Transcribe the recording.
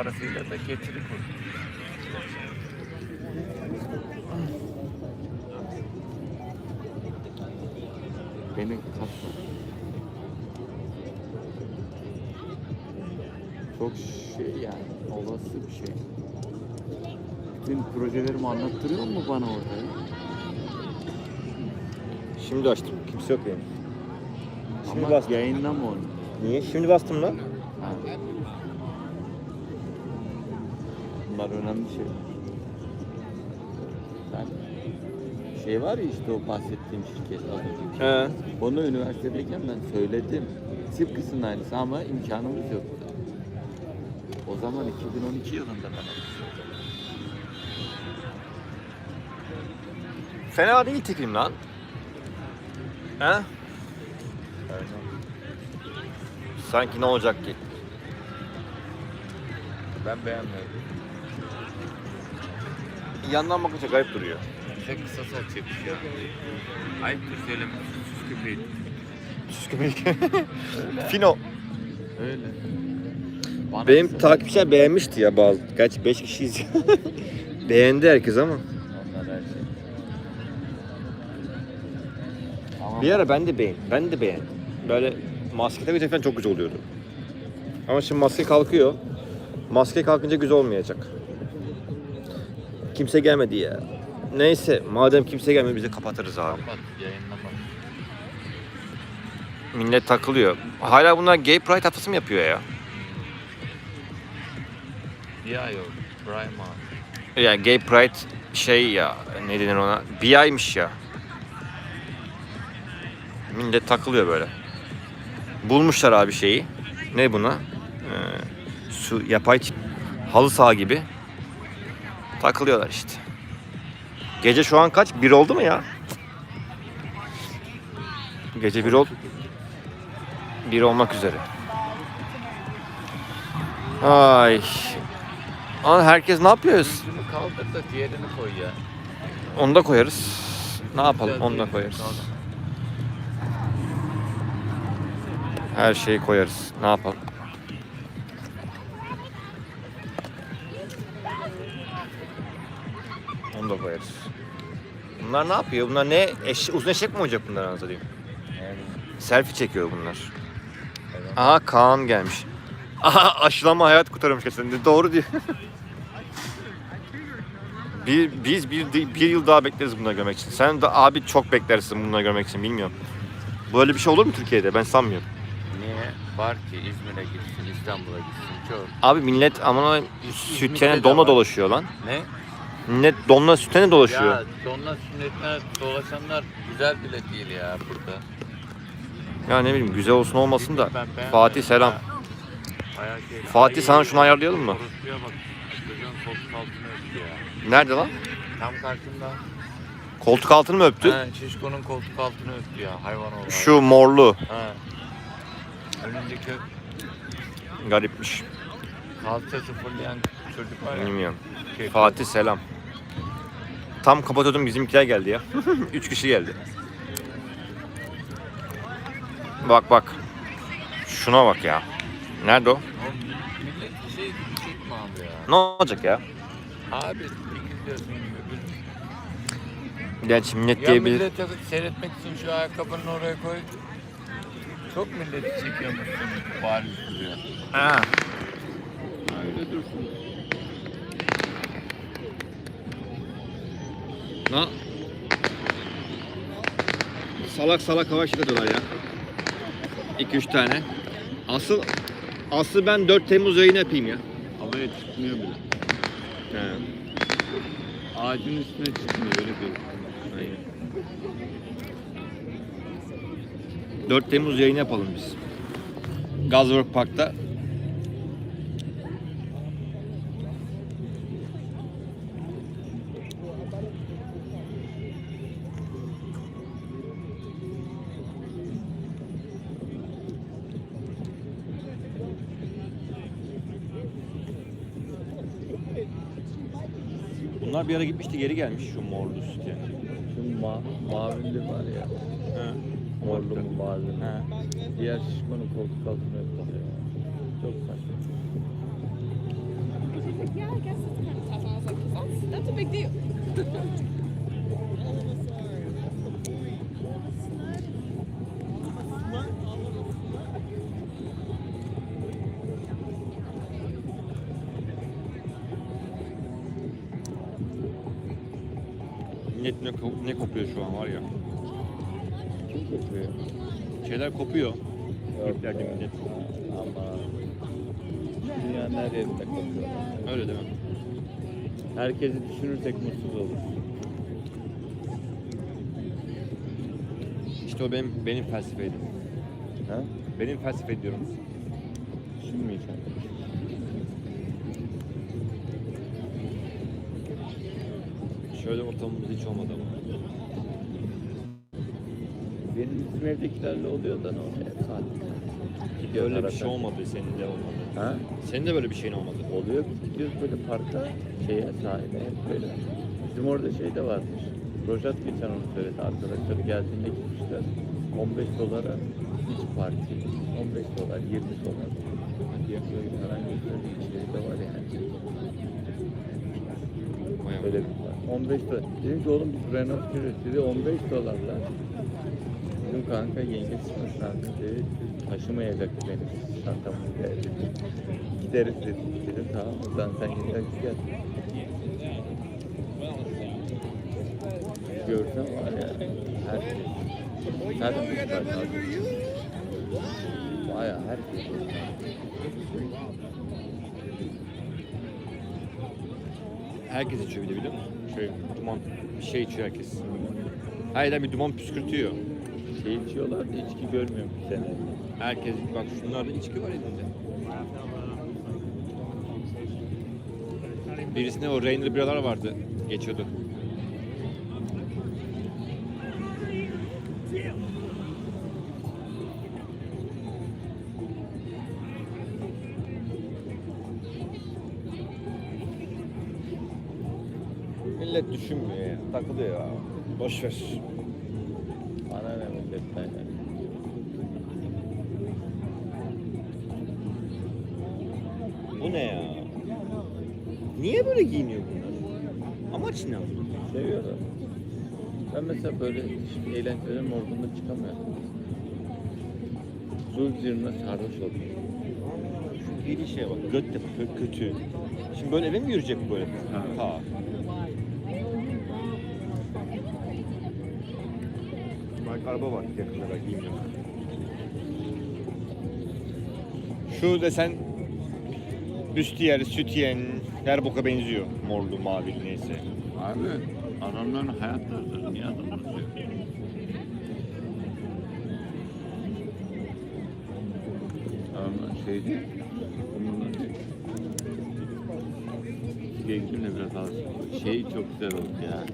Parasıyla da getiri kur. Beni katma. Çok şey yani olası bir şey. Bütün projelerimi anlattırıyor mu bana orada ya? Şimdi açtım. Kimse yok benim. Şimdi Ama bastım. yayınlama onu. Niye? Şimdi bastım lan. Ha. Bunlar önemli şey. Sen şey var ya işte o bahsettiğim şirket az önce. He. Onu üniversitedeyken ben söyledim. Tıpkısının aynısı ama imkanımız yoktu. O zaman 2012 yılında ben Fena değil tekim lan. He? Sanki ne olacak ki? Ben beğenmedim. Yandan bakınca garip duruyor. Bize kısa saç yakışıyor. Ayıptır söylemesi süs köpeği. Süs köpek. Fino. Öyle. Bana Benim takipçiler beğenmişti ya bazı. Gerçi 5 kişiyiz. Beğendi herkes ama. Onlar her şey. Bir ara ben de beğen, ben de beğendim. Böyle maske takınca falan çok güzel oluyordu. Ama şimdi maske kalkıyor. Maske kalkınca güzel olmayacak. Kimse gelmedi ya. Neyse madem kimse gelmedi biz de kapatırız abi. kapat. Millet takılıyor. Hala bunlar gay pride haftası mı yapıyor ya? Ay oldu. Prime Ya gay pride şey ya ne denir ona? Bir aymış ya. Millet takılıyor böyle. Bulmuşlar abi şeyi. Ne buna? Ee, su yapay halı saha gibi. Takılıyorlar işte. Gece şu an kaç? Bir oldu mu ya? Gece bir oldu. Bir olmak üzere. Ay. Ama herkes ne yapıyoruz? Kaldır da diğerini koy ya. Onu da koyarız. Ne yapalım? Onu da koyarız. Her şeyi koyarız. Ne yapalım? Bunlar ne yapıyor? Bunlar ne? Eş, uzun eşek mi olacak bunlar anasını satayım? Yani, Selfie çekiyor bunlar. evet. Aha Kaan gelmiş. Aha aşılama hayat kurtarmış kesin. Doğru diyor. bir, biz bir, bir yıl daha bekleriz bunları görmek için. Sen de abi çok beklersin bunları görmek için bilmiyorum. Böyle bir şey olur mu Türkiye'de? Ben sanmıyorum. Niye? Var ki İzmir'e gitsin, İstanbul'a gitsin. Çok. Abi millet sütene de donla var. dolaşıyor lan. Ne? Millet donla sütene dolaşıyor. Ya donla sünnetine dolaşanlar güzel bile değil ya burada. Ya, ne bileyim güzel olsun olmasın da. Ben beğenmedim Fatih selam. ya. Bayağı şey- Fatih, Ay, sana şunu ayarlayalım mı? Orospuya bak. Çocuğun koltuk altını öptü ya. Nerede lan? Tam karşımda. Koltuk altını mı öptü? Ha, Şişko'nun koltuk altını öptü ya. Hayvan olarak. Şu morlu. Ha. Önündeki Garipmiş. kalçası fırlayan çocuk var ya. Bilmiyorum. Şey, Fatih selam. Tam kapatıyordum bizimkiler geldi ya. Üç kişi geldi. Bak bak. Şuna bak ya. Nerede o? Millet şey gidecek mi abi ya? Ne olacak ya? Abi gidiyorsun. Gerçi millet Ya diyebilir. millet seyretmek için şu ayakkabını oraya koy. Çok milleti çekiyormuşsun bariz duruyor. Ha. Dursun. Na. Salak salak hava çıkartıyorlar ya. 2-3 tane. Asıl asıl ben 4 Temmuz yayını yapayım ya. Havaya çıkmıyor bile. He. Ağacın üstüne çıkmıyor öyle bir. Aynen. 4 Temmuz yayını yapalım biz. Gazwork Park'ta. Bunlar bir ara gitmişti geri gelmiş şu morlu süt yani. Şu ma mavili var ya. He. Morlu mu mavili mi? Diğer şişmanın koltuk altına yapıyor. Çok saçma. Yeah, I guess it's kind of tough. I. Millet ne, ne kopuyor şu an var ya. Kim kopuyor? Şeyler kopuyor. Yok Türkler be. millet. Ama dünyanın her yerinde kopuyor. Öyle değil mi? Herkesi düşünürsek mutsuz oluruz. İşte o benim benim felsefeydi. Ha? Benim felsefe diyorum. Düşünmeyeceğim. Şöyle ortamımız hiç olmadı ama. Benim bizim evdekilerle oluyor da ne oluyor? Saat. Gidiyoruz Öyle bir şey olmadı senin de olmadı. Ha? Senin de böyle bir şeyin olmadı. Oluyor gidiyoruz böyle parka şeye sahile hep böyle. Bizim orada şey de varmış. Rojat geçen onu söyledi. Arkadaşları geldiğinde gitmişler. 15 dolara hiç parti. 15 dolar, 20 dolar. böyle falan gösterdi. İçeri de var yani. Vay Böyle bir. 15 dolar. Dedim ki oğlum biz Renault sürüyoruz. Dedi 15 dolarla. Dedim kanka yenge sıkıntı dedi. Taşımayacaktı beni. Çantamı dedi. Gideriz dedim. Dedim tamam o zaman sen yeter gel. Görsen var ya herkes. Zaten bu kadar kaldı. Baya herkes. Herkes içiyor bir de biliyor musun? Şey, duman, bir şey içiyor herkes. Her yerden bir duman püskürtüyor. Şey içiyorlar da içki görmüyorum bu sene. Herkes, bak şunlarda içki var elinde. Birisinde o Rainer biralar vardı. Geçiyordu. Millet düşünmüyor ya. Takılıyor ya. Boş ver. Bana ne milletten ya. Bu ne ya? Niye böyle giyiniyor bunlar? Amaç ne? Seviyorlar. Ben mesela böyle hiç eğlencelerin modunda çıkamıyorum. Zul zirne sarhoş oldum. Şu giydiği şeye bak. Göt de kö- kötü. Şimdi böyle eve mi yürüyecek bu böyle? Ha. Ha. Bak araba var yakında giymiyor. Şu desen büstiyer, sütyen, her boka benziyor. Morlu, mavili neyse. Abi adamların hayat tarzları niye adamlar? Adamlar şey değil. Gençimle biraz az. Şey çok güzel oldu ya.